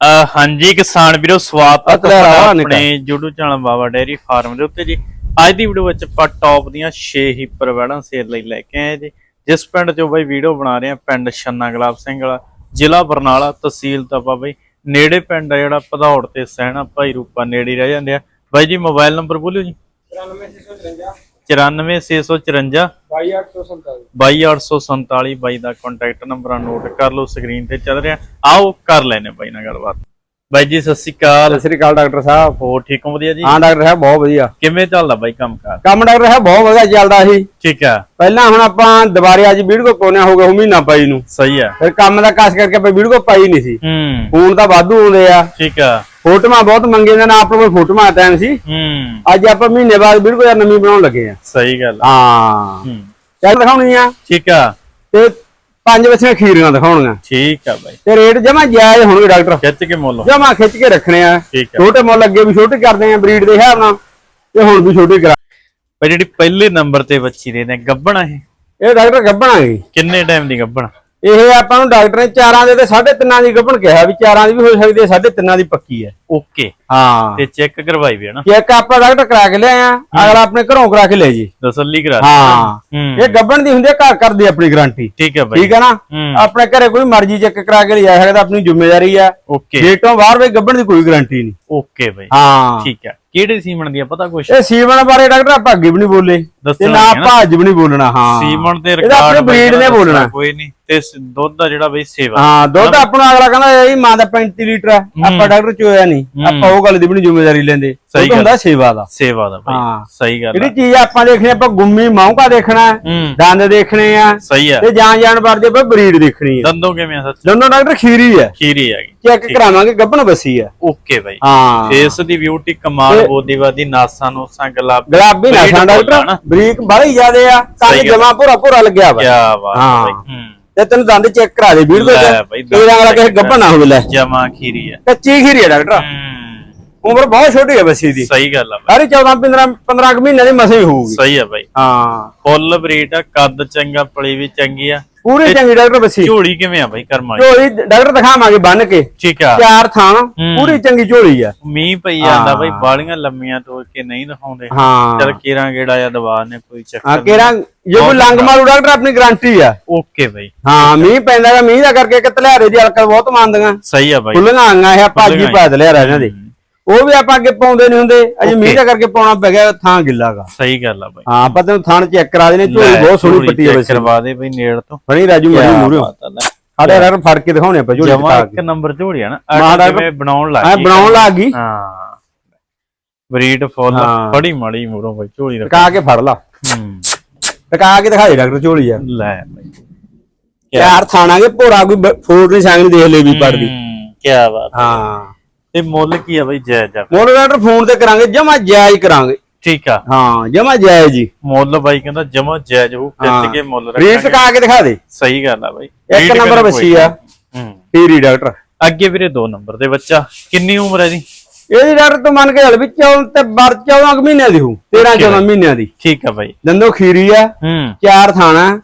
ਅਹ ਹਾਂਜੀ ਕਿਸਾਨ ਵੀਰੋ ਸਵਾਗਤ ਹੈ ਨਿਕਲ। ਆਪਣੇ YouTube channel Baba dairy farm ਦੇ ਉੱਤੇ ਜੀ। ਅੱਜ ਦੀ ਵੀਡੀਓ ਵਿੱਚ ਆਪਾਂ ਟੌਪ ਦੀਆਂ 6 ਹੀਪਰ ਵੈੜਾਂ ਸੇਲ ਲਈ ਲੈ ਕੇ ਆਏ ਜੀ। ਜਿਸ ਪਿੰਡ ਚੋਂ ਬਾਈ ਵੀਡੀਓ ਬਣਾ ਰਹੇ ਆ ਪਿੰਡ ਛੰਨਾ ਗੁਲਾਬ ਸਿੰਘ ਵਾਲਾ ਜ਼ਿਲ੍ਹਾ ਬਰਨਾਲਾ ਤਹਿਸੀਲ ਤਪਾ ਬਾਈ ਨੇੜੇ ਪਿੰਡ ਆ ਜਿਹੜਾ ਭਦੌੜ ਤੇ ਸਹਿਣਾ ਭਾਈ ਰੂਪਾ ਨੇੜੇ ਹੀ ਰਹਿ ਜਾਂਦੇ ਆ। ਬਾਈ ਜੀ ਮੋਬਾਈਲ ਨੰਬਰ ਬੋਲਿਓ ਜੀ। 94654 22847 ਬਾਈ ਦਾ ਕੰਟੈਕਟ ਨੰਬਰ ਨੋਟ ਕਰ ਲਓ ਸਕਰੀਨ ਤੇ ਚੱਲ ਰਿਹਾ। ਆਓ ਕਰ ਲੈਨੇ ਬਾਈ ਨਾਲ ਗੱਲਬਾਤ। ਬਾਈ ਜੀ ਸਤਿ ਸ਼੍ਰੀ ਅਕਾਲ। ਸਤਿ ਸ੍ਰੀ ਅਕਾਲ ਡਾਕਟਰ ਸਾਹਿਬ। ਹੋਰ ਠੀਕ ਹੋ ਵਧੀਆ ਜੀ? ਹਾਂ ਡਾਕਟਰ ਸਾਹਿਬ ਬਹੁਤ ਵਧੀਆ। ਕਿਵੇਂ ਚੱਲਦਾ ਬਾਈ ਕੰਮਕਾਰ? ਕੰਮ ਡਾਕਟਰ ਸਾਹਿਬ ਬਹੁਤ ਵਧੀਆ ਚੱਲਦਾ ਸੀ। ਠੀਕ ਆ। ਪਹਿਲਾਂ ਹੁਣ ਆਪਾਂ ਦੁਬਾਰੇ ਅੱਜ ਵੀਡੀਓ ਪਾਉਣਿਆ ਹੋ ਗਿਆ ਉਹ ਮਹੀਨਾ ਪਾਈ ਨੂੰ। ਸਹੀ ਆ। ਫਿਰ ਕੰਮ ਦਾ ਕਾਸ ਕਰਕੇ ਆਪਾਂ ਵੀਡੀਓ ਪਾਈ ਨਹੀਂ ਸੀ। ਹੂੰ। ਫੋਨ ਤਾਂ ਵਾਧੂ ਆਉਂਦੇ ਆ। ਠੀਕ ਆ। ਫੋਟੋਆਂ ਬਹੁਤ ਮੰਗੇ ਨੇ ਨਾ ਆਪਣੇ ਕੋਲ ਫੋਟੋਆਂ ਟਾਈਮ ਸੀ। ਹੂੰ। ਅੱਜ ਆਪਾਂ ਮਹੀਨੇ ਬਾਅਦ ਵੀਡੀਓ ਯਾਰ ਨਵੀਂ ਬਣਾਉਣ ਲੱਗੇ ਆ। ਸਹੀ ਗੱਲ ਹੂੰ। ਚੱਲ ਦਿਖਾਉਣੀ ਆ। ਠੀਕ ਆ। ਤੇ ਪੰਜ ਬੱਚੀਆਂ ਖੀਰੀਆਂ ਦਿਖਾਉਣੀਆਂ। ਠੀਕ ਆ ਬਾਈ। ਤੇ ਰੇਟ ਜਮਾ ਜਾਇਜ਼ ਹੋਣਗੇ ਡਾਕਟਰ। ਖਿੱਚ ਕੇ ਮੁੱਲ। ਜਮਾ ਖਿੱਚ ਕੇ ਰੱਖਣੇ ਆ। ਛੋਟੇ ਮੁੱਲ ਅੱਗੇ ਵੀ ਛੋਟੇ ਕਰਦੇ ਆ ਬਰੀਡ ਦੇ ਹਿਸਾਬ ਨਾਲ ਤੇ ਹੁਣ ਵੀ ਛੋਟੇ ਕਰਾ ਬਾਈ ਜਿਹੜੀ ਪਹਿਲੇ ਨੰਬਰ ਤੇ ਬੱਚੀ ਦੇ ਨੇ ਗੱਬਣਾ ਇਹ? ਇਹ ਡਾਕਟਰ ਗੱਭਣਾਂਗੇ ਕਿੰਨੇ ਟਾਈਮ ਦੀ ਗੱਬਣਾ? ਇਹ ਆਪਾਂ ਨੂੰ ਡਾਕਟਰ ਨੇ ਚਾਰਾਂ ਦੇ ਤੇ ਸਾਢੇ ਤਿੰਨਾਂ ਦੀ ਗੱਭਣ ਕਿਹਾ ਵੀ ਚਾਰਾਂ ਦੀ ਵੀ ਹੋ ਸਕਦੀ ਹੈ ਸਾਢੇ ਤਿੰਨਾਂ ਦੀ ਪੱਕੀ ਹੈ। ਓਕੇ। ਹਾਂ। ਤੇ ਚੈੱਕ ਕਰਵਾਈ ਵੀ ਹੈ ਨਾ। ਚੈੱਕ ਆਪਾਂ ਡਾਕਟਰ ਕਰਾ ਕੇ ਲਿਆਏ ਆ। ਅਗਲਾ ਆਪਣੇ ਘਰੋਂ ਕਰਾ ਕੇ ਲੈ ਜੀ। ਤਸੱਲੀ ਕਰਾ। ਹਾਂ। ਹੂੰ। ਇਹ ਗੱਭਣ ਦੀ ਹੁੰਦੀ ਹੈ ਘਰ ਘਰ ਦੀ ਆਪਣੀ ਗਾਰੰਟੀ। ਠੀਕ ਆ ਬਾਈ। ਠੀਕ ਹੈ ਨਾ? ਹੂੰ। ਆਪਣੇ ਘਰੇ ਕੋਈ ਮਰਜ਼ੀ ਚੈੱਕ ਕਰਾ ਕੇ ਲਿਆ ਸਕਦਾ ਆਪਣੀ ਜ਼ਿੰਮੇਵਾਰੀ ਆ ਓਕੇ। ਗੇਟੋਂ ਬਾਹਰ ਵੀ ਗੱਭਣ ਦੀ ਕੋਈ ਗਾਰੰਟੀ ਨਹੀਂ। ਓਕੇ ਬਾਈ। ਹਾਂ। ਠੀਕ ਆ ਕਿਹੜੇ ਸੀਮਨ ਦੀ ਆ ਪਤਾ ਕੁਛ? ਇਹ ਸੀਮਨ ਬਾਰੇ ਡਾਕਟਰ ਆਪਾਂ ਅੱਗੇ ਵੀ ਨਹੀਂ ਬੋਲੇ। ਤੇ ਨਾ। ਆਪਾਂ ਅੱਜ ਵੀ ਨਹੀਂ ਬੋਲਣਾ ਹਾਂ। ਸੀਮਨ ਤੇ ਰਿਕਾਰਡ ਆਪਣੇ ਬਰੀਡ ਨੇ ਬੋਲਣਾ। ਕੋਈ ਨਹੀਂ। ਤੇ ਦੁੱਧ ਦਾ ਜਿਹੜਾ ਬਈ ਸੇਵਾ। ਹਾਂ ਦੁੱਧ ਆਪਣਾ ਅਗਲਾ ਕਹਿੰਦਾ ਇਹ ਮਾਂ ਦਾ 35 ਲੀਟਰ ਆ ਆਪਾਂ ਡਾਕਟਰ ਚੋਇਆ ਨਹੀਂ। ਆਪਾਂ ਉਹ ਗੱਲ ਦੀ ਵੀ ਨਹੀਂ ਜ਼ਿੰਮੇਵਾਰੀ ਲੈਂਦੇ। ਸਹੀ ਹੁੰਦਾ ਸੇਵਾ ਦਾ। ਸੇਵਾ ਦਾ ਹਾਂ। ਸਹੀ ਗੱਲ ਜਿਹੜੀ ਆ ਚੀਜ਼ ਆਪਾਂ ਦੇਖਣੀ ਆਪਾਂ ਗੁੰਮੀ ਮੌਂਕਾ ਦੇਖਣਾ ਦੰਦ ਦੇਖਣੇ ਆ। ਸਹੀ ਆ। ਤੇ ਜਾਨ ਜਾਨ ਵਰਦੇ ਆਪਾਂ ਬਰੀਡ ਦੇਖਣੀ ਹੈ। ਦੰਦੋਂ ਕਿਵੇਂ ਆ ਸੱਚ? ਦੋਨੋਂ ਡਾਕਟਰ ਖੀਰੀ ਹੈ। ਖੀਰੀ ਆ ਗਈ ਚੈੱਕ ਕਰਾਵਾਂਗੇ ਗੱਭਣ ਬੱਸੀ ਹੈ। ਓਕੇ ਬਾਈ। ਹਾਂ। ਫੇਸ ਦੀ ਬਿਊਟੀ ਕਮਾਲ ਬੋਦੀਵਾਦੀ ਨਾਸਾਂ ਨੂਸਾਂ ਗੁਲਾਬੀ ਗੁਲਾਬੀ ਨਾ breed ਸਾਂ ਬੋਲਣਾ ਡਾਕਟਰ। ਬਰੀਕ ਬਾਹਲੀ ਜ਼ਿਆਦੇ ਆ ਕੰਨ। ਜਮਾ ਭੋਰਾ ਭੋਰਾ ਲੱਗਿਆ ਵਾ। ਕਿਆ ਬਾਤ ਆ ਹਾਂ। ਤੇ ਤੈਨੂੰ ਦੰਦ ਚੈੱਕ ਕਰਾ ਦੇ ਚ ਬਾਈ, ਤੇਰਾ ਵਾਲਾ ਕਿਸੇ ਗੱਭਣ ਨਾ ਹੋਵੇ ਲੈ। ਜਮਾ ਖੀਰੀ ਆ। ਕੱਚੀ ਖੀਰੀ ਹੈ ਡਾਕਟਰ। ਉਮਰ ਬਹੁਤ ਛੋਟੀ ਹੈ ਬੱਸੀ ਦੀ। ਸਹੀ ਗੱਲ ਆ ਬਾਈ। ਸਾਰੀ 14 15 15 ਕੁ ਮਹੀਨੇ ਦੀ ਮਸੇ ਹੋਊਗੀ। ਸਹੀ ਆ ਬਾਈ। ਹਾਂ। ਫੁੱਲ ਬਰੀਡ ਆ ਕੱਦ ਚੰਗਾ ਪਲੀ ਵੀ ਚੰਗੀ ਆ। ਪੂਰੀ ਚੰਗੀ ਡਾਕਟਰ ਬੱਸੀ। ਝੋਲੀ ਕਿਵੇਂ ਆ ਬਾਈ ਕਰਮ ਝੋਲੀ ਡਾਕਟਰ ਦਿਖਾਵਾਂਗੇ ਬੰਨ ਕੇ। ਠੀਕ ਆ। ਚਾਰ ਥਾਣ ਪੂਰੀ ਚੰਗੀ ਝੋਲੀ ਆ। ਮੀਂਹ ਪਈ ਜਾਂਦਾ ਬਾਈ ਬਾਲੀਆਂ ਲੰਮੀਆਂ ਤੋੜ ਕੇ ਨਹੀਂ ਦਿਖਾਉਂਦੇ। ਹਾਂ। ਚਲ ਕੇਰਾਂ ਗੇੜਾ ਜਾਂ ਦਵਾ ਨੇ ਕੋਈ ਹਾਂ ਚੱਕਰ ਕਿਹੜਾ ਜੇ ਕੋਈ ਲੰਗ ਮਾਰੂ ਡਾਕਟਰ ਆਪਣੀ ਗਾਰੰਟੀ ਆ। ਓਕੇ ਬਾਈ। ਹਾਂ ਮੀਂਹ ਪੈਂਦਾ ਮੀਂਹ ਦਾ ਕਰਕੇ ਕਿ ਤਲਿਆਰੇ ਦੀ ਅਲਕਲ ਬਹੁਤ ਮੰਨਦੀਆਂ ਸਹੀ ਆ ਬਾਈ। ਖੁੱਲੀਆਂ ਆਂਗਾ ਇਹ ਹੀ ਪਾ ਦਲਿਆ ਇਹਨਾਂ ਦੇ। ਉਹ ਵੀ ਆਪਾਂ ਅੱਗੇ ਪਾਉਂਦੇ ਨਹੀਂ ਹੁੰਦੇ। ਅਜੇ ਮੀਂਹ ਦਾ ਕਰਕੇ ਪਾਉਣਾ ਪੈ ਗਿਆ ਥਾਂ ਗਿੱਲਾਗਾ ਸਹੀ ਗੱਲ ਆ ਬਾਈ। ਹਾਂ ਆਪਾਂ ਤੈਨੂੰ ਥਾਣ ਚੈੱਕ ਕਰਾ ਦੇਣੇ ਝੋਲੀ ਬਹੁਤ ਸੋਹਣੀ ਪੱਟੀ ਸੀ ਕਰਵਾ ਦੇ ਬਈ ਨੇੜ ਤੋਂ। ਬਣੀ ਰਾਜੂ ਮਰੀ ਮੂਰੇ ਸਾਡੇ ਯਾਰ ਫੜ ਕੇ ਦਿਖਾਉਣੇ ਆਪਾਂ ਝੋਲੀ ਜਮਾ ਇੱਕ ਨੰਬਰ ਝੋੜੀ ਆ ਨਾ ਜਿਵੇਂ ਬਣਾਉਣ ਲੱਗ ਗਈ। ਬਣਾਉਣ ਲੱਗ ਗਈ। ਹਾਂ। ਬਰੀਡ ਫੁੱਲ। ਬੜੀ ਮਾੜੀ ਮੂਰੋਂ ਬਾਈ ਝੋਲੀ ਰੱਖ ਟਕਾ ਕੇ ਫੜ ਲਾ। ਹੂੰ। ਟਕਾ ਕੇ ਦਿਖਾਈ ਡਾਕਟਰ ਝੋਲੀ ਆ। ਲੈ ਬਾਈ। ਯਾਰ ਥਾਣਾਗੇ ਭੋਰਾ ਕੋਈ ਫੋੜ ਨਹੀਂ ਸੰਗ ਦੇਖ ਲੈ ਵੀ ਪੜਦੀ ਕੀ ਬਾਤ ਹਾਂ। ਤੇ ਮੁੱਲ ਕੀ ਆ ਬਾਈ ਜੈ ਜਾ ਮੋੜ ਡਾਕਟਰ ਫੋਨ ਤੇ ਕਰਾਂਗੇ ਜਮਾ ਜਾਇਜ਼ ਕਰਾਂਗੇ। ਠੀਕ ਆ। ਹਾਂ ਜਮਾ ਜਾਇਜ਼ ਜੀ ਮੁੱਲ ਬਾਈ ਕਹਿੰਦਾ ਜਮਾ ਜਾਇਜ਼ ਹੋ। ਖਿੱਚ ਕੇ ਮੁੱਲ ਰੱਖਾਂਗੇ? ਟਕਾ ਕੇ ਦਿਖਾ ਦੇ। ਸਹੀ ਗੱਲ ਆ ਬਾਈ। ਇੱਕ ਨੰਬਰ ਬੱਸੀ ਆ। ਹੂੰ। ਫੀਰੀ ਡਾਕਟਰ ਅੱਗੇ ਵੀਰੇ ਦੋ ਨੰਬਰ ਦੇ ਬੱਚਾ। ਕਿੰਨੀ ਉਮਰ ਹੈ ਜੀ? ਇਹਦੀ ਡਾਕਟਰ ਤੋਂ ਮੰਨ ਕੇ ਚੱਲ ਵੀ 14 ਤੇ ਬਰ 14 ਕੁ ਮਹੀਨਿਆਂ ਦੀ ਹੋ 13 14 ਮਹੀਨਿਆਂ ਦੀ। ਠੀਕ ਆ ਬਾਈ। ਦੰਦੋ ਖੀਰੀ ਆ ਹੂੰ। ਚਾਰ ਥਾਣਾ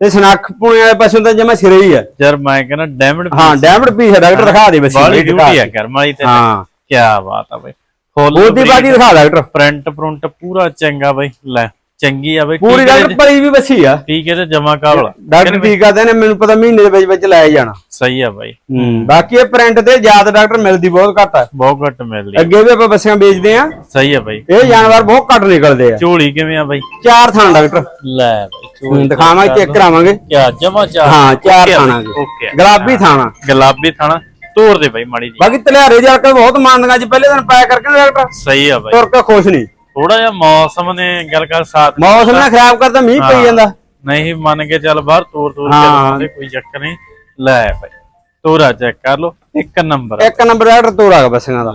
ਤੇ ਸਨੱਖ ਪੁਣੇ ਵਾਲੇ ਪਾਸੋਂ ਤਾਂ ਜਮਾ ਸਿਰੇ ਹੀ ਆ। ਯਾਰ ਮੈਂ ਕਹਿੰਦਾ ਡੈਮਡ ਹਾਂ ਡੈਮਡ ਪੀਸ ਹੈ ਡਾਕਟਰ ਦਿਖਾ ਦੇ ਬਸ ਬਾਲੀ ਡਿਊਟੀ ਆ। ਕਰਮ ਵਾਲੀ ਤੇ ਹਾਂ। ਕੀ ਬਾਤ ਆ ਬਾਈ। ਫੁੱਲ ਉਹਦੀ ਬਾਡੀ ਦਿਖਾ ਡਾਕਟਰ ਪ੍ਰਿੰਟ ਪ੍ਰਿੰਟ ਪੂਰਾ ਚੰਗਾ ਬਾਈ ਲੈ। ਚੰਗੀ ਆ ਬਾਈ ਪੂਰੀ ਡਾਕਟਰ ਪਰੀ ਵੀ ਬੱਸੀ ਆ। ਠੀਕ ਹੈ ਤੇ ਜਮਾ ਕਾਬਲ ਡਾਕਟਰ ਠੀਕ ਆ ਨੇ ਮੈਨੂੰ ਪਤਾ ਮਹੀਨੇ ਦੇ ਵਿੱਚ ਵਿੱਚ ਲੈ ਜਾਣਾ। ਸਹੀ ਆ ਬਾਈ। ਹੂੰ ਬਾਕੀ ਇਹ ਪ੍ਰਿੰਟ ਤੇ ਜ਼ਿਆਦਾ ਡਾਕਟਰ ਮਿਲਦੀ ਬਹੁਤ ਘੱਟ ਆ। ਬਹੁਤ ਘੱਟ ਮਿਲਦੀ ਅੱਗੇ ਵੀ ਆਪਾਂ ਬੱਸੀਆਂ ਵੇਚਦੇ ਆ। ਸਹੀ ਆ ਬਾਈ। ਇਹ ਜਾਨਵਰ ਬਹੁਤ ਘੱਟ ਨਿਕਲਦੇ ਆ। ਝੋਲੀ ਕਿਵੇਂ ਆ ਬਾਈ? ਚਾਰ ਥਾਂ ਡਾਕਟਰ। ਲੈ ਬਾਈ ਦਿਖਾਵਾਂਗੇ ਚੈੱਕ ਕਰਾਵਾਂਗੇ। ਕਿਆ ਜਮਾ ਚਾਰ। ਹਾਂ ਚਾਰ ਥਾਣਾ ਓਕੇ ਗੁਲਾਬੀ ਥਾਣਾ। ਗੁਲਾਬੀ ਥਾਣਾ। ਤੋੜ ਦੇ ਬਾਈ ਮਾੜੀ ਜੀ। ਬਾਕੀ ਤਲਿਆਰੇ ਦੀ ਅਲਕਲ ਬਹੁਤ ਮੰਨਦੀਆਂ ਜੀ ਪਹਿਲੇ ਦਿਨ ਪਾਇਆ ਕਰਕੇ ਡਾਕਟਰ। ਸਹੀ ਆ ਬਾਈ। ਤੁਰ ਕੇ ਖੁਸ਼ ਨਹੀਂ। ਥੋੜਾ ਜਿਹਾ ਮੌਸਮ ਨੇ ਗੱਲ ਕਰ ਸਾਥ ਮੌਸਮ ਨਾ ਖਰਾਬ ਕਰਦਾ ਮੀਂਹ ਪਈ ਜਾਂਦਾ। ਨਹੀਂ ਮੰਨ ਕੇ ਚੱਲ ਬਾਹਰ ਤੋੜ ਤੋੜ ਕੇ ਹਾਂ। ਲਗਾਉਂਦੇ ਕੋਈ ਚੱਕਰ ਨਹੀਂ। ਲੈ ਬਾਈ ਤੋਰਾ ਚੈੱਕ ਕਰ ਲੋ ਇੱਕ ਨੰਬਰ ਇੱਕ ਨੰਬਰ ਡਾਕਟਰ ਤੋੜਾ ਗਾ ਬੱਸੀਆਂ ਦਾ।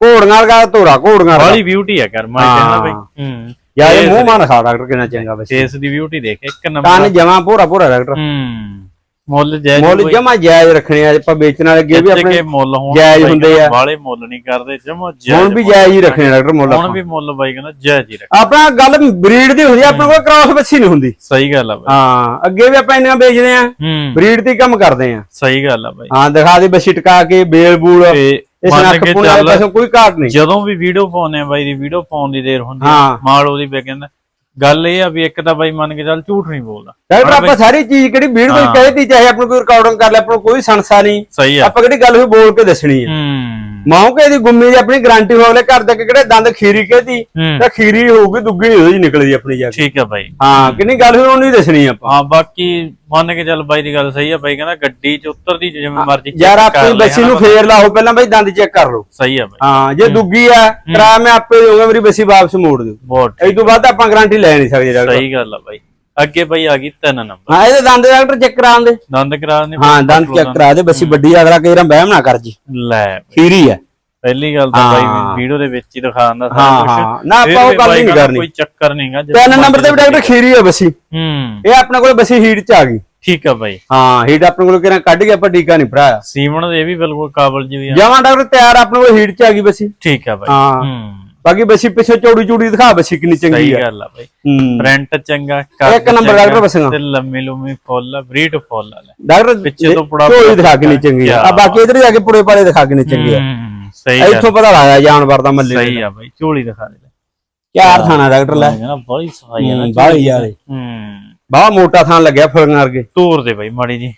ਘੋੜੀਆਂ ਦਾ ਤੋੜਾ ਘੋੜੀਆਂ ਦਾ ਬੜੀ ਬਿਊਟੀ ਆ ਕਰ ਮੈਂ ਕਹਿੰਦਾ ਬਾਈ ਹਾਂ। ਹੂੰ ਯਾਰ ਇਹ ਮੂੰਹ ਮਾਨ ਖਾ ਡਾਕਟਰ ਕਿੰਨਾ ਚੰਗਾ ਬੱਸੀ। ਫੇਸ ਦੀ ਬਿਊਟੀ ਦੇਖ ਇੱਕ ਨੰਬਰ ਕੰਨ ਜਮਾ ਪੂਰਾ ਪੂਰਾ ਡਾਕਟਰ। ਹੂੰ। ਮੁੱਲ ਜਾਇਜ਼ ਮੁੱਲ ਜਮਾ ਜਾਇਜ਼ ਰੱਖਣੇ ਆ ਆਪਾਂ ਵੇਚਣ ਵਾਲੇ ਅੱਗੇ ਵੀ ਜਿੱਥੇ ਆਪਣੇ ਮੁੱਲ ਹੋਣ ਜਾਇਜ਼ ਹੁੰਦੇ ਆ। ਬਾਲੇ ਮੁੱਲ ਨਹੀਂ ਕਰਦੇ ਜਮਾ ਜਾਇਜ਼ ਹੁਣ ਵੀ ਜਾਇਜ਼ ਹੀ ਰੱਖਣੇ ਆ ਡਾਕਟਰ ਮੁੱਲ ਹੁਣ। ਵੀ ਮੁੱਲ ਬਾਈ ਕਹਿੰਦਾ ਜਾਇਜ਼ ਹੀ ਰੱਖ ਆਪਣਾ ਗੱਲ ਬਰੀਡ ਦੀ ਹੁੰਦੀ ਆ ਆਪਣੇ ਕੋਲ ਕ੍ਰਾਸ ਬੱਚੀ ਨਹੀਂ ਹੁੰਦੀ। ਸਹੀ ਗੱਲ ਆ ਬਾਈ। ਹਾਂ ਅੱਗੇ ਵੀ ਆਪਾਂ ਇੰਨੀਆਂ ਵੇਚਦੇ ਆ ਹੂੰ। ਬਰੀਡ ਤੇ ਹੀ ਕੰਮ ਕਰਦੇ ਆ। ਸਹੀ ਗੱਲ ਆ ਬਾਈ। ਹਾਂ ਦਿਖਾ ਦੇ ਬੱਚੀ ਟਕਾ ਕੇ ਬੇਲ ਬੂਲ। ਤੇ ਇਸ ਮੰਨ ਨੱਕ ਕੇ ਪੁਣੇ ਵਾਲੇ ਚੱਲ ਪਾਸੋਂ ਕੋਈ ਘਾਟ ਨਹੀਂ। ਜਦੋਂ ਵੀ ਵੀਡੀਓ ਪਾਉਂਦੇ ਆ ਬਾਈ ਦੀ ਵੀਡੀਓ ਪਾਉਣ ਦੀ ਦੇਰ ਹੁੰਦੀ ਆ। ਹਾਂ। ਮਾਲ ਉਹਦੀ ਵੇ ਕਹਿੰਦਾ ਗੱਲ ਇਹ ਆ ਵੀ ਇੱਕ ਤਾਂ ਬਾਈ ਮੰਨ ਕੇ ਚੱਲ ਝੂਠ ਨਹੀਂ ਬੋਲਦਾ। ਡਾਕਟਰ ਆਪਾਂ ਸਾਰੀ ਚੀਜ਼ ਕਿਹੜੀ ਵੀਡੀਓ ਵਿੱਚ ਕਹਿਤੀ ਚਾਹੇ ਆਪਾਂ ਕੋਈ ਰਿਕਾਰਡਿੰਗ ਕਰ ਲੈ ਆਪਾਂ ਨੂੰ ਕੋਈ ਸੰਸਾ ਨਹੀਂ। ਸਹੀ ਆ। ਆਪਾਂ ਕਿਹੜੀ ਗੱਲ ਹੋਈ ਬੋਲ ਕੇ ਦੱਸਣੀ ਆ। ਹੂੰ। ਮਾਂ ਕੇ ਦੀ ਗੁੰਮੀ ਦੀ ਆਪਣੀ ਗਾਰੰਟੀ ਹੋਵੇ ਘਰ ਦੇ ਕਿਹੜੇ ਦੰਦ ਖੀਰੀ ਕਹਤੀ ਹੂੰ। ਤਾਂ ਖੀਰੀ ਹੋਊਗੀ ਦੁੱਗੀ ਨਹੀਂ ਉਹਦੀ ਨਿਕਲਦੀ ਆਪਣੀ ਜਾ ਠੀਕ ਆ ਬਾਈ। ਹਾਂ ਕਿੰਨੀ ਗੱਲ ਹੋਈ ਉਹਨੂੰ ਹੀ ਦੱਸਣੀ ਆਪਾਂ। ਹਾਂ ਬਾਕੀ ਮੰਨ ਕੇ ਚੱਲ ਬਾਈ ਦੀ ਗੱਲ ਸਹੀ ਆ ਬਾਈ ਕਹਿੰਦਾ ਗੱਡੀ 'ਚ ਉਤਰਦੀ ਜਿਵੇਂ ਮਰਜ਼ੀ ਯਾਰ ਆਪਣੀ ਬੱਸੀ ਨੂੰ ਫੇਰ ਲਾਓ ਪਹਿਲਾਂ ਬਈ ਦੰਦ ਚੈੱਕ ਕਰ ਲਓ। ਸਹੀ ਆ ਬਾਈ। ਹਾਂ ਜੇ ਦੁੱਗੀ ਆ ਕਿਰਾਇਆ ਮੈਂ ਆਪੇ ਦੇਵਾਂਗਾ ਮੇਰੀ ਬੱਸੀ ਵਾਪਸ ਮੋੜ ਦਿਓ। ਬਹੁਤ ਇਸ ਤੋਂ ਬਾਅਦ ਆਪਾਂ ਗਾਰੰਟੀ ਲੈ ਨਹੀਂ ਸਕਦੇ ਸਹੀ ਗੱਲ ਆ ਬਾਈ। ਅੱਗੇ ਬਾਈ ਆ ਗਈ ਤਿੰਨ ਨੰਬਰ। ਹਾਂ ਇਹਦੇ ਦੰਦ ਡਾਕਟਰ ਚੈੱਕ ਕਰਾਉਣ ਦੇ। ਦੰਦ ਕਰਾ ਨੇ ਹਾਂ ਦੰਦ ਚੈੱਕ ਕਰਾ ਦੇ ਬੱਸੀ ਵੱਡੀ ਅਗਲਾ ਕਈ ਰਾਂ ਵਹਿਮ ਨਾ ਕਰ ਜੀ। ਲੈ ਖੀਰੀ ਆ। ਪਹਿਲੀ ਗੱਲ ਤਾਂ ਹਾਂ। ਬਾਈ ਵੀਡੀਓ ਦੇ ਵਿੱਚ ਹੀ ਦਿਖਾਉਂਦਾ ਹਾਂ, ਹਾਂ। ਨਾ ਆਪਾਂ ਉਹ ਗੱਲ ਹੀ ਨਹੀਂ ਕਰਨੀ। ਕੋਈ ਚੱਕਰ ਨਹੀਂਗਾ ਤਿੰਨ ਨੰਬਰ ਤੇ ਵੀ ਡਾਕਟਰ ਖੀਰੀ ਆ ਬੱਸੀ। ਹੂੰ। ਇਹ ਆਪਣੇ ਕੋਲ ਬੱਸੀ ਹੀਟ ਚ ਆ ਗਈ। ਠੀਕ ਆ ਬਾਈ। ਹਾਂ ਹੀਟ ਆਪਣੇ ਕੋਲ ਕਿਹਨਾਂ ਕੱਢ ਕੇ ਆਪਾਂ ਟੀਕਾ ਨਹੀਂ ਭਰਾਇਆ। ਸੀਮਣ ਦੇ ਵੀ ਬਿਲਕੁਲ ਕਾਬਲ ਜੀ ਆ। ਜਮਾਂ ਡਾਕਟਰ ਤਿਆਰ ਆਪਣੇ ਕੋਲ ਹੀਟ ਚ ਆ ਗਈ ਬੱਸੀ। ਠੀਕ ਆ ਬਾਈ। ਹਾਂ। ਹੂੰ। ਬਾਕੀ ਬੱਸੀ ਪਿੱਛੇ ਚੌੜੀ ਚੌੜੀ ਦਿਖਾ ਬੱਸੀ ਕਿੰਨੀ ਚੰਗੀ ਸਹੀ ਆ। ਗੱਲ ਆ ਬਾਈ। ਹੂੰ। ਪ੍ਰਿੰਟ ਚੰਗਾ ਇੱਕ ਨੰਬਰ ਡਾਕਟਰ ਬੱਸੀਆਂ ਤੇ ਲੰਮੀ ਲੰਮੀ ਫੁੱਲ ਬਰੀਡ ਫੁੱਲ ਆ ਲੈ ਡਾਕਟਰ ਪਿੱਛੇ ਤੋਂ ਪੁੜਾ ਝੋਲੀ ਦਿਖਾ ਕਿੰਨੀ ਚੰਗੀ ਆ। ਆ ਬਾਕੀ ਇਧਰ ਜਾ ਕੇ ਪੁੜੇ ਪਾੜੇ ਦਿਖਾ ਕਿੰਨੀ ਚੰਗੀ ਆ। ਹੂੰ ਸਹੀ ਗੱਲ। ਇੱਥੋਂ ਪਤਾ ਲੱਗਦਾ ਜਾਨਵਰ ਦਾ ਮੱਲੇ ਸਹੀ ਆ ਬਾਈ ਝੋਲੀ ਦਿਖਾ ਦੇ। ਲੈ ਚਾਰ ਥਾਣਾ ਡਾਕਟਰ ਲੈ। ਕਹਿੰਦਾ ਬੜੀ ਸਫ਼ਾਈ ਆ ਨਾ ਬਾਹਲੀ ਯਾਰੇ। ਹੂੰ। ਬਾਹ ਮੋਟਾ ਥਾਂ ਲੱਗਿਆ ਫੁੱਲਾਂ ਵਰਗੇ। ਤੋਰ ਦੇ ਬਾਈ ਮਾੜੀ ਜੀ।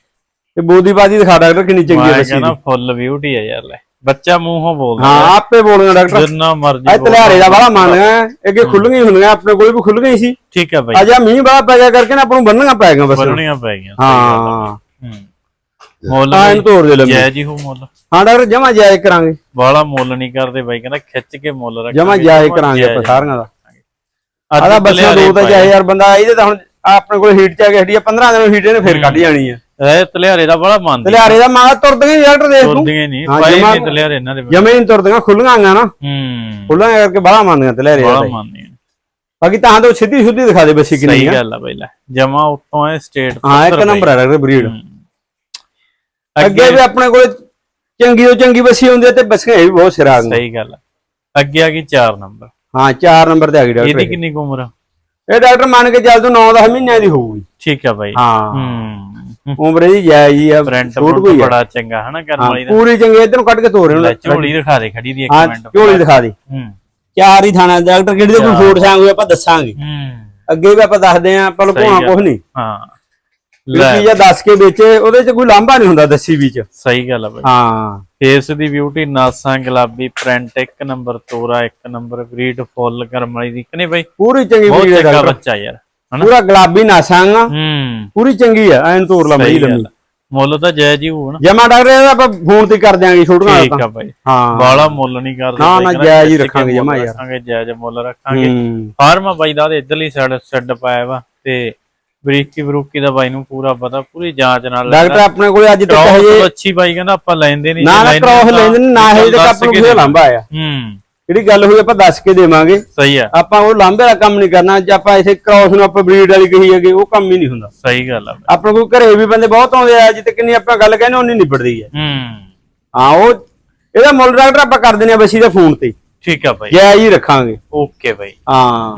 ਤੇ ਬੋਦੀਬਾਦੀ ਦਿਖਾ ਡਾਕਟਰ ਕਿੰਨੀ ਚੰਗੀ ਆ ਮੈਂ ਬੱਸੀ ਕਹਿੰਦਾ ਫੁੱਲ ਬਿਊਟੀ ਆ ਯਾਰ ਲੈ। ਬੱਚਾ ਮੂੰਹੋਂ ਬੋਲਦਾ ਹਾਂ ਆਪੇ ਬੋਲਣਾ ਡਾਕਟਰ। ਜਿੰਨਾ ਮਰਜ਼ੀ ਇਹ ਤਲਿਆਰੇ ਦਾ ਬਾਹਲਾ ਮੰਨਗਾ ਅੱਗੇ ਖੁੱਲੀਆਂ ਹੀ ਹੁੰਦੀਆਂ ਆਪਣੇ ਕੋਲ ਵੀ ਖੁੱਲ ਗਈ ਸੀ। ਠੀਕ ਆ ਬਾਈ। ਅੱਜ ਆ ਮੀਂਹ ਬਾਹਲਾ ਪੈ ਗਿਆ ਕਰਕੇ ਨਾ ਆਪਾਂ ਨੂੰ ਬੰਨਣਾ ਪੈ ਗਿਆ ਬਸ। ਬੰਨਣੀਆਂ ਪੈ ਗਈਆਂ ਹਾਂ। ਹੂੰ। ਮੁੱਲ ਹਾਂ ਇਹਨੂੰ ਤੋੜ ਦੇ ਲੰਮੀ। ਜੈ ਜੀ ਹੋ ਮੁੱਲ। ਹਾਂ ਡਾਕਟਰ ਜਮਾ ਜਾਇਜ਼ ਕਰਾਂਗੇ। ਬਾਲਾ ਮੁੱਲ ਨਹੀਂ ਕਰਦੇ ਬਾਈ ਕਹਿੰਦਾ ਖਿੱਚ ਕੇ ਮੁੱਲ ਰੱਖ ਜਮਾ ਜਾਇਜ਼ ਕਰਾਂਗੇ ਆਪਾਂ ਸਾਰੀਆਂ ਦਾ। ਆਦਾ ਬੱਸਾਂ ਦੋ ਤਾਂ ਚਾਹੇ ਯਾਰ ਬੰਦਾ ਇਹਦੇ ਤਾਂ ਹੁਣ ਆਪਣੇ ਕੋਲ ਹੀਟ ਚ ਆ ਗਿਆ ਹੱਡੀ 15 ਦਿਨ ਹੀਟ ਇਹਨੇ ਫੇਰ ਕੱਢ ਜਾਣੀ ਆ। ਇਹ ਤਲਿਆਰੇ ਦਾ ਬੜਾ ਮੰਨਦੇ ਤਲਿਆਰੇ ਦਾ ਮਾਂ ਤੁਰਦੀਆਂ ਡਾਕਟਰ ਦੇਖ ਤੂੰ। ਤੁਰਦੀਆਂ ਨਹੀਂ। ਹਾਂ, ਪਾਏ ਜਮਾਂ- ਨਹੀਂ ਤਲਿਆਰੇ ਇਹਨਾਂ ਦੇ ਜਮੇ ਨਹੀਂ ਤੁਰਦੀਆਂ ਖੁੱਲੀਆਂ ਆਂਗਾ ਨਾ। ਹੂੰ। ਖੁੱਲੀਆਂ ਕਰਕੇ ਬਾਹਲਾ ਮੰਨਦੀਆਂ ਤਲਿਆਰੇ ਬੜਾ ਦਾ ਮੰਨਦੇ ਆ ਬਾਕੀ ਤਾਂ ਤਾਂ ਸਿੱਧੀ ਸੁੱਧੀ ਦਿਖਾ ਦੇ ਬੱਸੀ ਕਿੰਨੀ ਸਹੀ ਆ। ਗੱਲ ਆ ਬਾਈ ਲੈ। ਜਮਾ ਉੱਤੋਂ ਹੈ ਸਟੇਟ ਹਾਂ ਇੱਕ ਨੰਬਰ ਆ ਡਾਕਟਰ ਬਰੀਡ। ਅੱਗੇ ਵੀ ਆਪਣੇ ਕੋਲ ਚੰਗੀ ਤੋਂ ਚੰਗੀ ਬੱਸੀ ਹੁੰਦੀ ਤੇ ਬੱਸੀਆਂ ਇਹ ਵੀ ਬਹੁਤ ਸਿਰਾ ਆ ਸਹੀ ਗੱਲ ਆ। ਅੱਗੇ ਆ ਗਈ 4 ਨੰਬਰ ਹਾਂ 4 ਨੰਬਰ ਤੇ ਆ ਗਈ ਡਾਕਟਰ ਇਹਦੀ ਕਿੰਨੀ ਉਮਰ ਆ? ਇਹ ਡਾਕਟਰ ਮੰਨ ਕੇ ਚੱਲ ਤੂੰ 9-10 ਮਹੀਨਿਆਂ ਦੀ ਹੋਊਗੀ। ਠੀਕ ਆ ਬਾਈ। ਹਾਂ। ਹੂੰ। ਉਮਰ ਇਹਦੀ ਜਾਇਜ਼ ਹੀ ਆ ਪ੍ਰਿੰਟ ਕੋਈ ਬੜਾ ਚੰਗਾ ਹਨਾ ਕਰਨ ਵਾਲੀ ਦਾ। ਪੂਰੀ ਚੰਗੀ ਇਧਰ ਨੂੰ ਕੱਢ ਕੇ ਤੋਰੇ ਉਹਨੂੰ ਝੋਲੀ ਦਿਖਾ ਦੇ ਖੜੀ ਦੀ ਇੱਕ ਮਿੰਟ। ਝੋਲੀ ਦਿਖਾ ਦੇ। ਹੂੰ। ਚਾਰ ਹੀ ਥਾਣਾ ਡਾਕਟਰ ਕਿਹੜੀ ਦੇ ਕੋਈ ਫੋਟ ਸਾਂਗੇ ਆਪਾਂ ਦੱਸਾਂਗੇ। ਹੂੰ। ਅੱਗੇ ਵੀ ਆਪਾਂ ਦੱਸਦੇ ਆਂ ਪਰ ਗੱਲ। ਕੁਝ ਨਹੀਂ। ਹਾਂ। ਲੈ। ਚੀਜ਼ ਦੱਸ ਕੇ ਵੇਚੇ ਉਹਦੇ ਚ ਕੋਈ ਲਾਂਭਾ ਨਹੀਂ ਹੁੰਦਾ ਦੱਸੀ ਵਿੱਚ ਸਹੀ ਗੱਲ ਆ ਬਾਈ। ਹਾਂ। ਫੇਸ ਦੀ ਬਿਊਟੀ ਨਾਸਾਂ ਗੁਲਾਬੀ ਪ੍ਰਿੰਟ ਇੱਕ ਨੰਬਰ ਤੋਰਾ ਇੱਕ ਨੰਬਰ ਬਰੀਡ ਫੁੱਲ ਕਰਮ ਵਾਲੀ ਦੀ। ਕਨੇ ਬਾਈ? ਪੂਰੀ ਚੰਗੀ ਬਰੀਡ ਡਾਕਟਰ। ਬੱਚਾ ਯਾਰ। ਪੂਰਾ ਗੁਲਾਬੀ ਨਾਸਾਂਗਾ ਹੂੰ। ਪੂਰੀ ਚੰਗੀ ਆ ਐਨ ਤੋਰ ਲਾ ਸਹੀ ਲੰਮੀ। ਮੁੱਲ ਤਾਂ ਜਾਇਜ਼ ਹੀ ਹੋਊ ਨਾ। ਜਮਾ ਡਾਕਟਰ ਇਹਦਾ ਆਪਾਂ ਫੋਨ ਤੇ ਕਰ ਦਿਆਂਗੇ ਛੋਟੀਆਂ ਠੀਕ ਆ ਬਾਈ। ਹਾਂ। ਬਾਲਾ ਮੁੱਲ ਨਹੀਂ ਕਰਦੇ ਨਾ, ਬਾਈ, ਨਾ, ਖਿੱਚ ਕੇ ਰੱਖਾਂਗੇ ਜਮਾਂ ਯਾਰ। ਰੱਖਾਂਗੇ ਜਾਇਜ਼ ਮੁੱਲ ਰੱਖਾਂਗੇ। ਫਾਰਮ ਬਾਈ ਦਾ ਇਧਰਲੀ ਸਾਈਡ ਸੈੱਡ ਪਾਇਆ ਵਾ ਤੇ ਬਰੀਕੀ ਬਰੂਕੀ ਦਾ ਬਾਈ ਨੂੰ ਪੂਰਾ ਪਤਾ ਪੂਰੀ ਜਾਂਚ ਨਾਲ ਡਾਕਟਰ ਆਪਣੇ ਕੋਲੇ ਅੱਜ ਤੱਕ ਹਜੇ ਅੱਛੀ ਬਾਈ ਕਹਿੰਦਾ ਆਪਾਂ ਲੈਂਦੇ ਨਹੀਂ ਨਾ ਨਾ ਕ੍ਰੋਸ ਲੈਂਦੇ ਨੇ, ਨਾ ਹਜੇ ਤੱਕ ਆਪਾਂ ਨੂੰ ਲਾਂਭਾ ਆਇਆ। ਹੂੰ। ਜਿਹੜੀ ਗੱਲ ਹੋਈ ਆਪਾਂ ਦੱਸ ਕੇ ਦੇਵਾਂਗੇ। ਸਹੀ ਆ। ਆਪਾਂ ਉਹ ਲਾਂਭੇ ਵਾਲਾ ਕੰਮ ਨਹੀਂ ਕਰਨਾ ਜੇ ਆਪਾਂ ਇਥੇ ਕ੍ਰੋਸ ਨੂੰ ਆਪਾਂ ਬਰੀਡ ਵਾਲੀ ਕਹੀ ਹੈਗੇ ਉਹ ਕੰਮ ਹੀ ਨਹੀਂ ਹੁੰਦਾ। ਸਹੀ ਗੱਲ ਆ। ਆਪਣੇ ਕੋਲ ਘਰੇ ਵੀ ਬੰਦੇ ਬਹੁਤ ਆਉਂਦੇ ਆ ਜਿੱਤੇ ਕਿੰਨੀ ਆਪਾਂ ਗੱਲ ਕਹਿੰਦੇ ਉਨੀ ਨਿਬੜਦੀ ਹੈ ਹੂੰ। ਹਾਂ ਉਹ ਇਹਦਾ ਮੁੱਲ ਡਾਕਟਰ ਆਪਾਂ ਕਰ ਦਿੰਦੇ ਆ ਬੱਸੀ ਦੇ ਫੋਨ ਤੇ। ਠੀਕ ਆ ਬਾਈ। ਜੈ ਜੀ ਰੱਖਾਂਗੇ। ਓਕੇ ਬਾਈ। ਹਾਂ।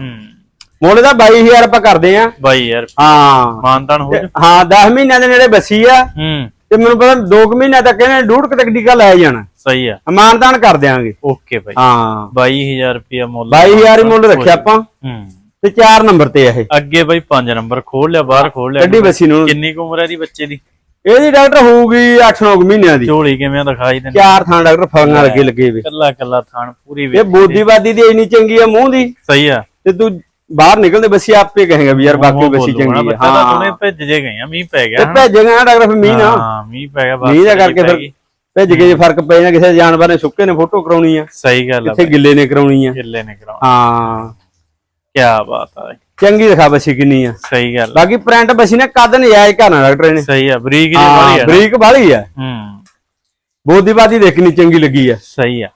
ਮੁੱਲ ਦਾ 22000 ਆਪਾਂ ਕਰਦੇ ਆ। ਬਾਈ ਯਾਰ ਹਾਂ। ਮਾਨਤਾਨ ਹੋ ਜਾ ਹਾਂ 10 ਮਹੀਨਿਆਂ ਦੇ ਨੇੜੇ ਬੱਸੀ ਆ। ਹੂੰ। ਤੇ ਮੈਨੂੰ ਪਤਾ 2 ਮਹੀਨਿਆਂ ਤੱਕ ਇਹਨੇ ਡੂਢ ਤੱਕ ਟੀਕਾ ਲੈ ਜਾਣਾ। ਸਹੀ ਆ। ਇਮਾਨਦਾਨ ਕਰ ਦਿਆਂਗੇ। ਓਕੇ ਬਾਈ। ਹਾਂ। 22000 ਰੁਪਿਆ ਮੁੱਲ 22000 ਹੀ ਮੁੱਲ ਰੱਖਿਆ ਆਪਾਂ। ਹੂੰ। ਤੇ 4 ਨੰਬਰ ਤੇ ਆ ਇਹ। ਅੱਗੇ ਬਾਈ 5 ਨੰਬਰ ਖੋਲ ਲਿਆ ਬਾਹਰ ਖੋਲ ਲਿਆ। ਕੱਢੀ ਬੱਸੀ ਨੂੰ। ਕਿੰਨੀ ਕੁ ਉਮਰ ਹੈ ਦੀ ਬੱਚੇ ਦੀ? ਇਹਦੀ ਡਾਕਟਰ ਹੋਊਗੀ 8-9 ਮਹੀਨਿਆਂ ਦੀ। ਝੋਲੀ ਕਿਵੇਂ ਆ ਦਿਖਾਈ ਦਿੰਦੇ? ਚਾਰ ਥਾਂ ਡਾਕਟਰ ਫਲੀਆਂ ਲੱਗੇ ਲੱਗੇ ਵੇ। ਕੱਲਾ ਕੱਲਾ ਥਾਣ ਪੂਰੀ ਇਹ ਵੇ ਬੋਦੀਵਾਦੀ ਦੀ ਇੰਨੀ ਚੰਗੀ ਆ ਮੂੰਹ ਦੀ। ਸਹੀ ਆ। ਤੇ ਤੂੰ ਬਾਹਰ ਨਿਕਲਦੇ ਬੱਸੀ ਆਪੇ ਕਹੇਗਾ ਵੀ ਯਾਰ ਬਾਕੀ ਬੱਸੀ ਚੰਗੀ ਆ। ਬੱਚਾ ਤਾਂ ਭਿੱਜ ਜੇ ਗਏ ਆ ਮੀਂਹ ਪੈ ਗਿਆ ਤੇ ਭੇਜੇਗਾ ਨਾ ਡਾਕਟਰ ਫਿਰ ਮੀਂਹ ਨਾ। ਹਾਂ ਮੀਂਹ ਪੈ ਗਿਆ ਮੀਂਹ ਦਾ ਕਰਕੇ ਫਿਰ। ਭੇਜ ਕੇ ਜੇ ਫ਼ਰਕ ਪੈ ਜਾਣਾ ਕਿਸੇ ਜਾਨਵਰ ਨੇ ਸੁੱਕੇ ਨੇ ਫੋਟੋ ਕਰਾਉਣੀ ਆ। ਸਹੀ ਗੱਲ ਆ ਕਿੱਥੇ ਗਿੱਲੇ ਨੇ ਕਰਾਉਣੀ ਆ। ਕਿੱਲੇ ਨੇ ਕਰਾਉਣਾ। ਹਾਂ। ਕੀ ਬਾਤ ਆ ਚੰਗੀ ਦਿਖਾ ਬੱਸੀ ਕਿੰਨੀ ਆ। ਸਹੀ ਗੱਲ ਬਾਕੀ ਪ੍ਰਿੰਟ ਬੱਸੀ ਨੇ ਕਦ ਨਜਾਇਜ਼ ਕਰਨਾ ਡਾਕਟਰ ਨੇ। ਸਹੀ ਆ ਬਰੀਕ ਹਾਂ ਵਾਲੀ ਆ। ਬਰੀਕ ਵਾਲੀ ਆ। ਹੂੰ। ਬੋਦੀਵਾਦੀ ਦੇਖਣੀ ਚੰਗੀ ਲੱਗੀ ਆ। ਸਹੀ ਆ।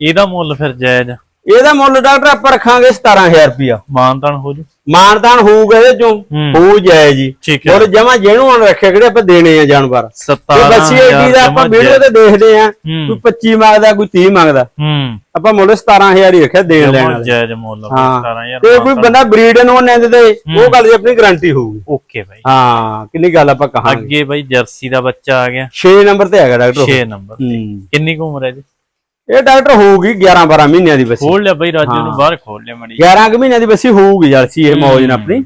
ਇਹਦਾ ਮੁੱਲ ਫਿਰ ਜਾਇਜ਼ ਇਹਦਾ ਮੁੱਲ ਡਾਕਟਰ ਆਪਾਂ ਰੱਖਾਂਗੇ 17000 ਰੁਪਿਆ ਮਾਨਤਾਨ ਹੋ ਜੂ। ਮਾਨਦਾਨ ਹੋਊਗਾ ਇਹਦੇ ਚੋਂ। ਹੂੰ। ਜਾਏ ਜੀ। ਠੀਕ ਹੈ। ਜਮਾ ਜਿਹਨੂੰ ਹੁਣ ਰੱਖਿਆ ਕਿਹੜੇ ਆਪਾਂ ਦੇਣੇ ਆ ਜਾਨਵਰ? ਤੇ 17 ਬੱਸੀ ਏਡੀ ਦਾ ਆਪਾਂ ਵੀਡੀਓ ਤੇ ਦੇਖਦੇ ਆ ਹੂੰ। ਕੋਈ 25 ਮੰਗਦਾ ਕੋਈ 30 ਮੰਗਦਾ। ਹੂੰ। ਆਪਾਂ ਮੁੱਲ 17000 ਹੀ ਰੱਖਿਆ ਦੇਣ ਲੈਣ ਵਾਲੇ। ਜਾਇਜ਼ ਮੁੱਲ ਹਾਂ। 17000 ਤੇ ਕੋਈ ਬੰਦਾ ਬਰੀਡ ਨੂੰ ਨਿੰਦ ਦੇ ਉਹ ਗੱਲ ਦੀ ਆਪਣੀ ਗਾਰੰਟੀ ਹੋਊਗੀ। ਓਕੇ ਬਾਈ। ਹਾਂ ਕਿੰਨੀ ਗੱਲ ਆਪਾਂ ਕਹਾਂਗੇ। ਅੱਗੇ ਬਾਈ ਜਰਸੀ ਦਾ ਬੱਚਾ ਆ ਗਿਆ। 6 ਨੰਬਰ ਤੇ ਹੈਗਾ ਡਾਕਟਰ 6 ਨੰਬਰ ਹੂੰ। ਕਿੰਨੀ ਕੁ ਉਮਰ ਹੈ ਜੀ? ਇਹ ਡਾਕਟਰ ਹੋਊਗੀ 11 12 ਮਹੀਨਿਆਂ ਦੀ ਬੱਸੀ। ਖੋਲ ਲਿਆ ਬਾਈ ਰਾਜੂ ਨੂੰ ਬਾਹਰ ਖੋਲ ਲਿਆ ਮੜੀ। 11 ਕੁ ਮਹੀਨਿਆਂ ਦੀ ਬੱਸੀ ਹੋਊਗੀ ਜਲਸੀ ਇਹ ਮੌਜ ਨਾਲ ਆਪਣੀ।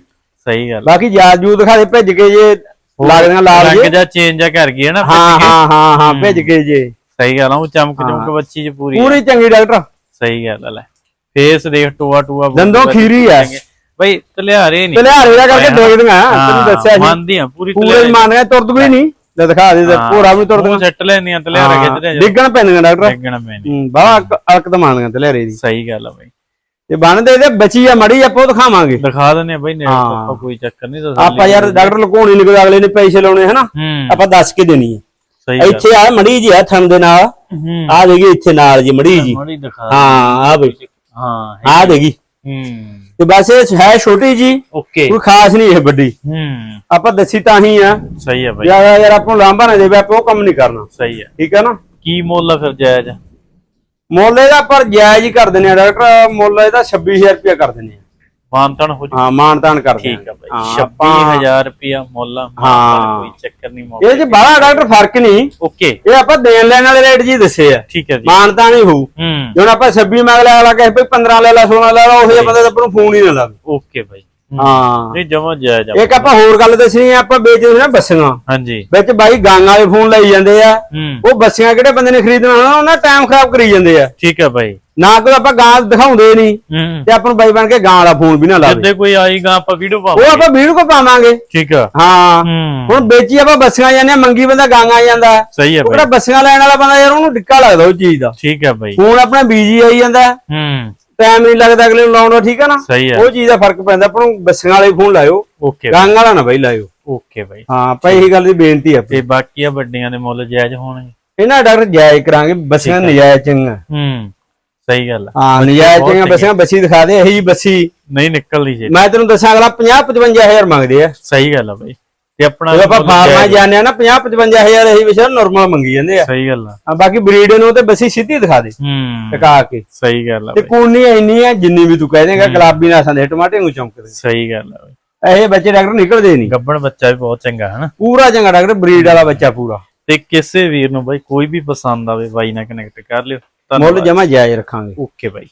ਸਹੀ ਗੱਲ। ਬਾਕੀ ਜਾਜ ਜੂ ਦਿਖਾ ਦੇ ਭਿੱਜ ਕੇ ਜੇ ਲੱਗਦੀਆਂ ਲਾਲ ਰੰਗ ਜੇ। ਜਾ ਚੇਂਜ ਜਾ ਕਰ ਗਈ ਹੈ ਨਾ ਹਾਂ ਹਾਂ ਹਾਂ ਹਾਂ ਭਿੱਜ ਕੇ ਜੇ। ਸਹੀ ਗੱਲ ਆ ਉਹ ਚਮਕ ਚਮਕ ਬੱਚੀ ਚ ਪੂਰੀ ਪੂਰੀ ਚੰਗੀ ਡਾਕਟਰ। ਸਹੀ ਗੱਲ ਆ ਲੈ। ਫੇਸ ਦੇਖ ਟੂਆ ਟੂਆ ਦੰਦੋਂ ਖੀਰੀ ਆ। ਬਾਈ ਤਲਿਆਰੇ ਨਹੀਂ। ਤੇ ਲਿਹਾਰੇ ਦਾ ਕਰਕੇ ਦੇਖਦੀਆਂ ਤੈਨੂੰ ਦੱਸਿਆ ਸੀ। ਮੰਨਦੀ ਆ ਪੂਰੀ ਪੂਰੇ ਮੰਨਿਆ ਤੁਰਦ ਵੀ ਨਹੀਂ। ਲੈ ਦਿਖਾ ਦੇ ਤੇ ਭੋਰਾ ਵੀ ਤੁਰਦ ਤੂੰ ਸੱਟ ਲੈਣੀਆਂ ਤਲਿਆਰਾ ਖਿੱਚਦੇ ਜਾ ਡਿੱਗਣ ਪੈਂਦੀਆਂ ਡਾਕਟਰ। ਮੈਨੇ ਹੂੰ ਬਾਹਰ ਅਲਕ ਦਮਾਨੀਆਂ ਤੇ ਲਿਹਾਰੇ ਦੀ। ਸਹੀ ਗੱਲ ਆ ਬਾਈ। ਤੇ ਬਣਦੇ ਇਹਦੇ ਬੱਚੀ ਆ ਮੜੀ ਆਪਾਂ ਦਿਖਾਵਾਂਗੇ। ਦਿਖਾ ਦਿੰਦੇ ਆ ਬਾਈ। ਆਪਾਂ ਕੋਈ ਚੱਕਰ ਨਹੀਂ ਆਪਾਂ ਯਾਰ ਡਾਕਟਰ ਲੁਕਾਉਣੀ ਨਿਕਲ ਅਗਲੇ ਨੇ ਪੈਸੇ ਲਾਉਣੇ ਹਨਾ? ਆਪਾਂ ਦੱਸ ਕੇ ਦੇਣੀ ਗੱਲ ਇੱਥੇ ਆ ਮੜੀ ਜੀ ਆ ਥਣ ਦੇ ਨਾਲ। ਆ ਦੇਗੀ ਇੱਥੇ ਨਾਲ ਜੀ ਮੜੀ ਜੀ ਹਾਂ ਆ ਬਈ। ਹਾਂ ਆ ਦੇਗੀ। ਹੂੰ ਤੇ ਬਸ ਇਹ ਹੈ ਛੋਟੀ ਜੀ ਓਕੇ ਕੋਈ ਖਾਸ ਨਹੀਂ ਇਹ ਵੱਡੀ। ਹੂੰ। ਆਪਾਂ ਦੱਸੀ ਤਾਂ ਹੀ ਆ। ਸਹੀ ਆ ਬਾਈ। ਯਾਰ ਯਾਰ ਆਪਾਂ ਨੂੰ ਲਾਂਭਾ ਨਾ ਦੇਵੇ ਆਪਾਂ ਉਹ ਕੰਮ ਨਹੀਂ ਕਰਨਾ। ਸਹੀ ਆ। ਠੀਕ ਹੈ ਨਾ? ਕੀ ਮੁੱਲ ਆ ਫਿਰ ਜਾਇਜ਼? ਮੁੱਲ ਇਹਦਾ ਪਰ ਜਾਇਜ਼ ਹੀ ਕਰ ਦਿੰਦੇ ਆ ਡਾਕਟਰ। ਮੁੱਲ ਇਹਦਾ 26000 ਰੁਪਇਆ ਕਰ ਦਿੰਦੇ ਆ। ਮਾਨਤਨ ਹੋ ਜੂ। ਹਾਂ ਮਾਨਤਾਨ ਕਰ ਠੀਕ ਆ ਬਾਈ। ਹਾਂ, ਆਪਾਂ 26000 ਰੁਪਿਆ ਮੁੱਲ ਆ ਹਾਂ। ਕੋਈ ਚੱਕਰ ਨਹੀਂ ਮੁੱਲ ਇਹ ਚ ਬਾਹਲਾ ਡਾਕਟਰ ਫ਼ਰਕ ਨਹੀਂ ਓਕੇ। ਇਹ ਆਪਾਂ ਦੇਣ ਲੈਣ ਵਾਲੇ ਰੇਟ ਜੀ ਦੱਸੇ ਆ। ਠੀਕ ਹੈ ਜੀ। ਮਾਨਤਾਨ ਹੀ ਹੋਊ। ਹੂੰ। ਹੁਣ ਆਪਾਂ 26 ਮੰਗ ਲਿਆ ਅਗਲਾ ਕਹੇ ਭਈ 15 ਲੈ ਲਾ 16 ਲੈ ਲਾ ਉਹ ਜਿਹਾ ਬੰਦਾ ਤਾਂ ਆਪਾਂ ਨੂੰ ਫੋਨ ਹੀ ਨਾ ਲਾਵੇ ਓਕੇ ਬਾਈ। ਹਾਂ। ਇਹ ਜਮਾ ਜਾਇਜ਼ ਆ ਇੱਕ ਆਪਾਂ ਹੋਰ ਗੱਲ ਦੱਸਣੀ ਆ ਆਪਾਂ ਵੇਚਦੇ ਨਾ ਬੱਸੀਆਂ ਹਾਂਜੀ। ਵਿੱਚ ਬਾਈ ਗਾਂ ਵਾਲੇ ਫੋਨ ਲਈ ਜਾਂਦੇ ਆ। ਉਹ ਬੱਸੀਆਂ ਕਿਹੜੇ ਬੰਦੇ ਨੇ ਖਰੀਦਣਾ ਉਹਨਾਂ ਟਾਈਮ ਖਰਾਬ ਕਰੀ ਜਾਂਦੇ ਆ। ਠੀਕ ਹੈ ਬਾਈ। ਨਾ ਕੋਈ ਆਪਾਂ ਗਾਂ ਦਿਖਾਉਂਦੇ ਨਹੀਂ ਹੂੰ। ਤੇ ਆਪਾਂ ਨੂੰ ਬਾਈ ਬਣ ਕੇ ਗਾਂ ਵਾਲਾ ਫੋਨ ਵੀ ਨਾ ਲਾਵੇ। ਜਿੱਦੇ ਕੋਈ ਆਏਗਾ ਆਪਾਂ ਵੀਡੀਓ ਉਹ ਪਾਵਾਂਗੇ ਆਪਾਂ ਵੀਡੀਓ ਕੋ ਪਾਵਾਂਗੇ। ਠੀਕ ਆ। ਹਾਂ। ਹੂੰ। ਹੁਣ ਵੇਚੀ ਆਪਾਂ ਬੱਸੀਆਂ ਜਾਂਦੇ ਆ ਮੰਗੀ ਬੰਦਾ ਗਾਂ ਆ ਜਾਂਦਾ। ਸਹੀ ਹੈ ਉਹ ਬਾਈ। ਕਿਹੜਾ ਬੱਸੀਆਂ ਲੈਣ ਵਾਲਾ ਬੰਦਾ ਯਾਰ ਉਹਨੂੰ ਡਿੱਕਾ ਲੱਗਦਾ ਉਹ ਚੀਜ਼ ਦਾ। ਠੀਕ ਹੈ ਬਾਈ। ਫੋਨ ਆਪਣਾ ਬੀਜੀ ਆਈ ਜਾਂਦਾ। ਹੂੰ। ਟਾਈਮ ਨਹੀਂ ਲੱਗਦਾ ਅਗਲੇ ਨੂੰ ਲਾਉਣ ਦਾ ਠੀਕ ਆ ਨਾ? ਸਹੀ ਹੈ ਉਹ ਚੀਜ਼ ਦਾ ਫ਼ਰਕ ਪੈਂਦਾ ਆਪਾਂ ਨੂੰ ਬੱਸੀਆਂ ਵਾਲੇ ਫੋਨ ਲਾਇਓ। ਓਕੇ ਗਾਂ ਵਾਲਾ ਨਾ ਬਾਈ ਲਾਇਓ। ਓਕੇ ਬਾਈ। ਹਾਂ ਆਪਾਂ ਇਹੀ ਗੱਲ ਦੀ ਬੇਨਤੀ ਆ ਤੇ ਬਾਕੀ ਆ ਵੱਡੀਆਂ ਦੇ ਮੁੱਲ ਜਾਇਜ਼ ਹੋਣਗੇ। ਇਹਨਾਂ ਡਾਕਟਰ ਜਾਇਜ਼ ਕਰਾਂਗੇ ਬੱਸੀਆਂ ਨਜਾਇਜ਼ ਚੰਗਾ। ਹੂੰ। ਸਹੀ ਗੱਲ ਆ। ਹਾਂ ਨਜਾਇਜ਼ ਬਹੁਤ ਚੰਗਾ ਬੱਸੀਆਂ ਬੱਸੀ ਦਿਖਾ ਦੇ ਇਹੀ ਬੱਸੀ। ਨਹੀਂ ਨਿਕਲਦੀ ਜੇ। ਮੈਂ ਤੈਨੂੰ ਦੱਸਾਂ ਅਗਲਾ 50 55000 ਮੰਗਦੇ ਆ। ਸਹੀ ਗੱਲ ਆ ਬਾਈ। ਤੇ ਆਪਣਾ ਜਦੋਂ ਆਪਾਂ ਫਾਰਮਾਂ ਜਾਇਜ਼- ਜਾਂਦੇ ਆ ਨਾ 50 55000 ਇਹੀ ਵਿਸ਼ਾ ਨਾਰਮਲ ਮੰਗੀ ਜਾਂਦੇ ਆ। ਸਹੀ ਗੱਲ ਆ। ਬਾਕੀ ਬਰੀਡ ਨੂੰ ਤੇ ਬੱਸੀ ਸਿੱਧੀ ਦਿਖਾ ਦੇ। ਹੂੰ। ਟਕਾ ਕੇ। ਸਹੀ ਗੱਲ ਆ ਤੇ ਕੂਨੀ ਇੰਨੀ ਆ ਜਿੰਨੀ ਵੀ ਤੂੰ ਕਹਿ ਦੇਗਾ ਗੁਲਾਬੀ ਨਾਸਾਂ ਦੇ ਟਮਾਟੇ ਨੂੰ ਚਮਕਦੇ ਸਹੀ ਗੱਲ ਆ ਇਹ ਬੱਚੇ ਡਾਕਟਰ ਨਿਕਲਦੇ ਨਹੀਂ। ਗੱਬਣ ਬੱਚਾ ਵੀ ਬਹੁਤ ਚੰਗਾ ਹੈ ਨਾ ਪੂਰਾ ਚੰਗਾ ਡਾਕਟਰ ਬਰੀਡ ਵਾਲਾ ਬੱਚਾ ਪੂਰਾ। ਤੇ ਕਿਸੇ ਵੀਰ ਨੂੰ ਬਾਈ ਕੋਈ ਵੀ ਪਸੰਦ ਆਵੇ ਬਾਈ ਨਾਲ ਕਨੈਕਟ ਕਰ ਲਿਓ। ਮੁੱਲ ਜਮਾ ਜਾਇਜ਼ ਰੱਖਾਂਗੇ। ਓਕੇ ਬਾਈ।